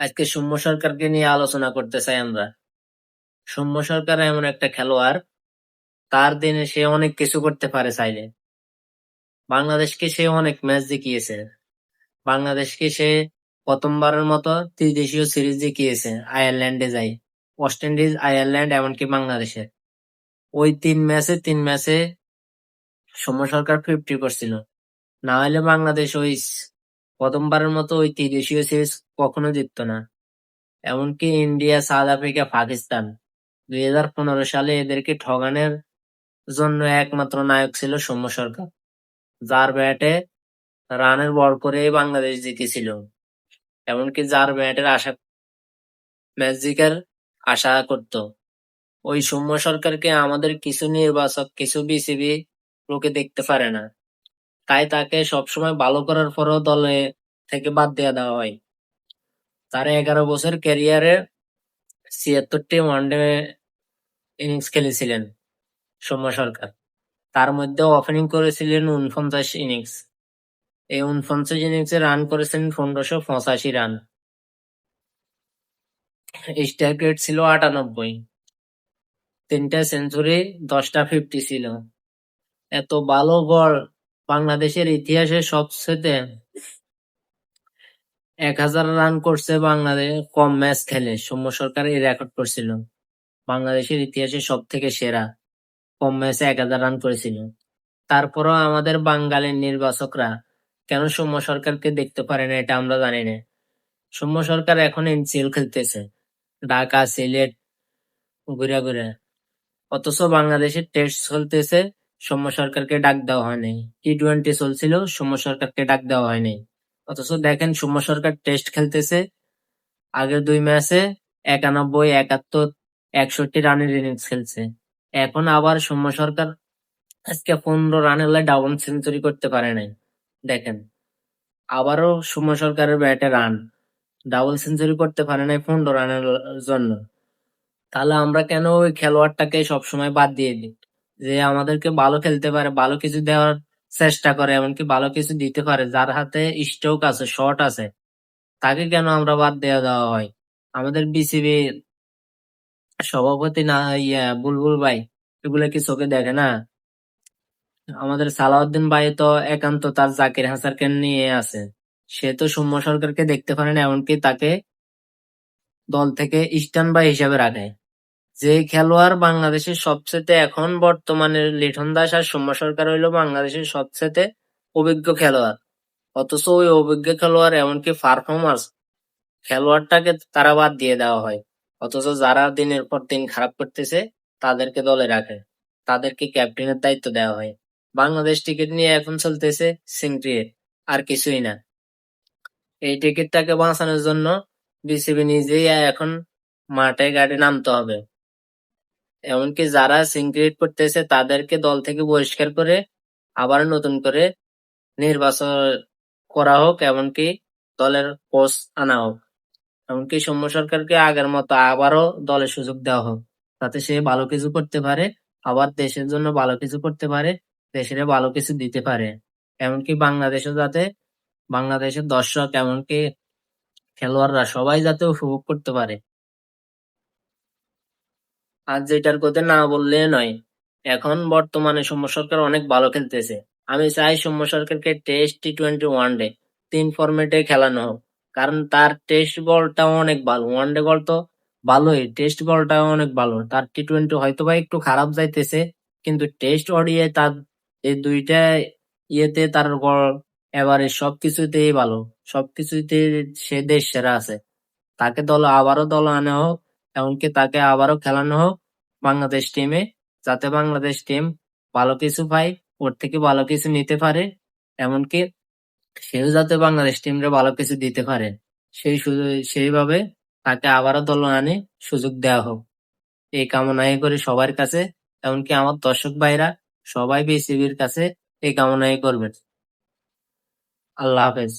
আজকে সৌম্য সরকারকে নিয়ে আলোচনা করতে চাই আমরা। সৌম্য সরকার এমন একটা খেলোয়াড়, তার দিনে সে অনেক কিছু করতে পারে চাইলে। বাংলাদেশকে সে অনেক ম্যাচ জিতিয়েছে বাংলাদেশকে সে প্রথমবারের মতো ত্রিদেশীয় সিরিজ জিতিয়েছে আয়ারল্যান্ডে যাই। ওয়েস্ট ইন্ডিজ আয়ারল্যান্ড, এমনকি বাংলাদেশে। ওই তিন ম্যাচে তিন ম্যাচে সৌম্য সরকার ফিফটি করছিল। না হলে বাংলাদেশ ওই প্রথমবারের মতো ওই ত্রিদেশীয় সিরিজ কখনো জিতত না। এমনকি ইন্ডিয়া, সাউথ আফ্রিকা, পাকিস্তান দুই হাজার পনেরো সালে এদেরকে ঠগানের জন্য একমাত্র নায়ক ছিল সৌম্য সরকার। যার ব্যাটে রানের বল করে বাংলাদেশ জিতেছিল। এমনকি যার ব্যাটের আশা ম্যাচ জিকার আশা করত। ওই সৌম্য সরকারকে আমাদের কিছু নির্বাচক, কিছু বিসিবি লোকে দেখতে পারে না। তাই তাকে সবসময় ভালো করার পরও দলে থেকে বাদ দিয়ে দেওয়া হয়। তার এগারো বছর ক্যারিয়ারে ছিয়াত্তরটি ওয়ানডে ইনিংস খেলেছিলেন সৌম্য সরকার। তার মধ্যে ওপেনিং করেছিলেন উনপঞ্চাশ ইনিংস এই উনপঞ্চাশ ইনিংসে রান করেছিলেন পনেরোশো পঁচাশি রান স্ট্রাইক রেট ছিল আটানব্বই। তিনটা সেঞ্চুরি দশটা ফিফটি ছিল। এত ভালো বল বাংলাদেশের ইতিহাসে সবচেয়ে এক হাজার রান করছে বাংলাদেশ, কম ম্যাচ খেলে। সৌম্য সরকার এই রেকর্ড করছিল। বাংলাদেশের ইতিহাসে সব থেকে সেরা কম ম্যাচে এক হাজার রান করেছিল। তারপরও আমাদের বাঙালির নির্বাচকরা কেন সৌম্য সরকারকে দেখতে পারে না, এটা আমরা জানি না। সৌম্য সরকার এখন এনসিএল খেলতেছে। ঢাকা, সিলেট, ঘুরে ঘুরে। অথচ বাংলাদেশের টেস্ট চলতেছে সৌম্য সরকারকে ডাক দেওয়া হয়নি টি টোয়েন্টি চলছিল, সৌম্য সরকারকে ডাক দেওয়া হয়নি অথচ দেখেন সৌম্য সরকার টেস্ট খেলতেছে। আগের দুই ম্যাচে একানব্বই, একাত্তর, একষট্টি রানের ইনিংস খেলছে। এখন আবার সৌম্য সরকার আজকে পনেরো রান হলে ডাবল সেঞ্চুরি করতে পারে নাই। দেখেন, আবারও সৌম্য সরকারের ব্যাটে রান ডাবল সেঞ্চুরি করতে পারে নাই পনেরো রানের জন্য। তাহলে আমরা কেন ওই খেলোয়াড়টাকে সবসময় বাদ দিয়ে দিই? যে আমাদেরকে ভালো খেলতে পারে, ভালো কিছু দেওয়ার চেষ্টা করে, এমনকি ভালো কিছু দিতে পারে, যার হাতে স্ট্রোক আছে শট আছে, তাকে কেন আমরা বাদ দেওয়া দেওয়া হয়? আমাদের বিসিবি সভাপতি না, ইয়া, বুলবুল ভাই, এগুলো কি চোখে দেখে না? আমাদের সালাউদ্দিন ভাই তো একান্ত তার জাকির হাসানকে নিয়ে আছে। সে তো সৌম্য সরকারকে দেখতে পারে না, এমনকি তাকে দল থেকে স্ট্যান্ড বাই হিসাবে রাখে। যে খেলোয়াড় বাংলাদেশের সবচেয়ে এখন বর্তমানে লিটন দাস আর সৌম্য সরকার হইল বাংলাদেশের সবচেয়ে অভিজ্ঞ খেলোয়াড়। অথচ ওই অভিজ্ঞ খেলোয়াড় এমনকি পারফরমান্স খেলোয়াড়টাকে তারা বাদ দিয়ে দেওয়া হয়। অথচ যারা দিনের পর দিন খারাপ করতেছে, তাদেরকে দলে রাখে। তাদেরকে ক্যাপ্টেনের দায়িত্ব দেওয়া হয়। বাংলাদেশ টিকিট নিয়ে এখন চলতেছে সিংক্রিয়ে আর কিছুই না। এই টিকিটটাকে বাঁচানোর জন্য বিসিবি নিজেই এখন মাঠে ঘাটে নামতে হবে। এমনকি যারা সিনক্রিয়েট করতেছে, তাদেরকে দল থেকে বহিষ্কার করে আবার নতুন করে নির্বাচন করা হোক, এমনকি দলের কোচ আনা হোক। এমনকি সৌম্য সরকারকে আগের মতো আবারও দলে সুযোগ দেওয়া হোক, যাতে সে ভালো কিছু করতে পারে, আবার দেশের জন্য ভালো কিছু করতে পারে, দেশের ভালো কিছু দিতে পারে। এমনকি বাংলাদেশও যাতে, বাংলাদেশের দর্শক, এমনকি খেলোয়াড়রা সবাই যাতে উপভোগ করতে পারে। আর যেটার কথা না বললে নয়। এখন বর্তমানে সৌম্য সরকার অনেক ভালো খেলতেছে। আমি চাই সৌম্য সরকারকে test T twenty one day তিন ফরম্যাটে খেলানো হোক। কারণ তার টেস্ট বলটাও অনেক ভালো। ওয়ান ডে বল তো ভালোই টেস্ট বলটাও অনেক ভালো। তার টি টোয়েন্টি হয়তো বা একটু খারাপ যাইতেছে, কিন্তু টেস্ট অডিয়ে তার এই দুইটা ইয়েতে তার এবারে সবকিছুতেই ভালো। সবকিছুতে সে দেশ সেরা আছে। তাকে দল আবারও দল আনা হোক। এমনকি তাকে আবারও খেলানো হোক বাংলাদেশ টিমে যাতে বাংলাদেশ টিম ভালো কিছু পায়, ওর থেকে ভালো কিছু নিতে পারে। এমনকি সেও যাতে বাংলাদেশ টিমরে ভালো কিছু দিতে পারে। সেই সেইভাবে তাকে আবারও দল আনে, সুযোগ দেওয়া হোক। এই কামনাই করে সবার কাছে। এমনকি আমার দর্শক ভাইরা, সবাই বিসিবির কাছে এই কামনাই করবেন। আল্লাহ হাফেজ।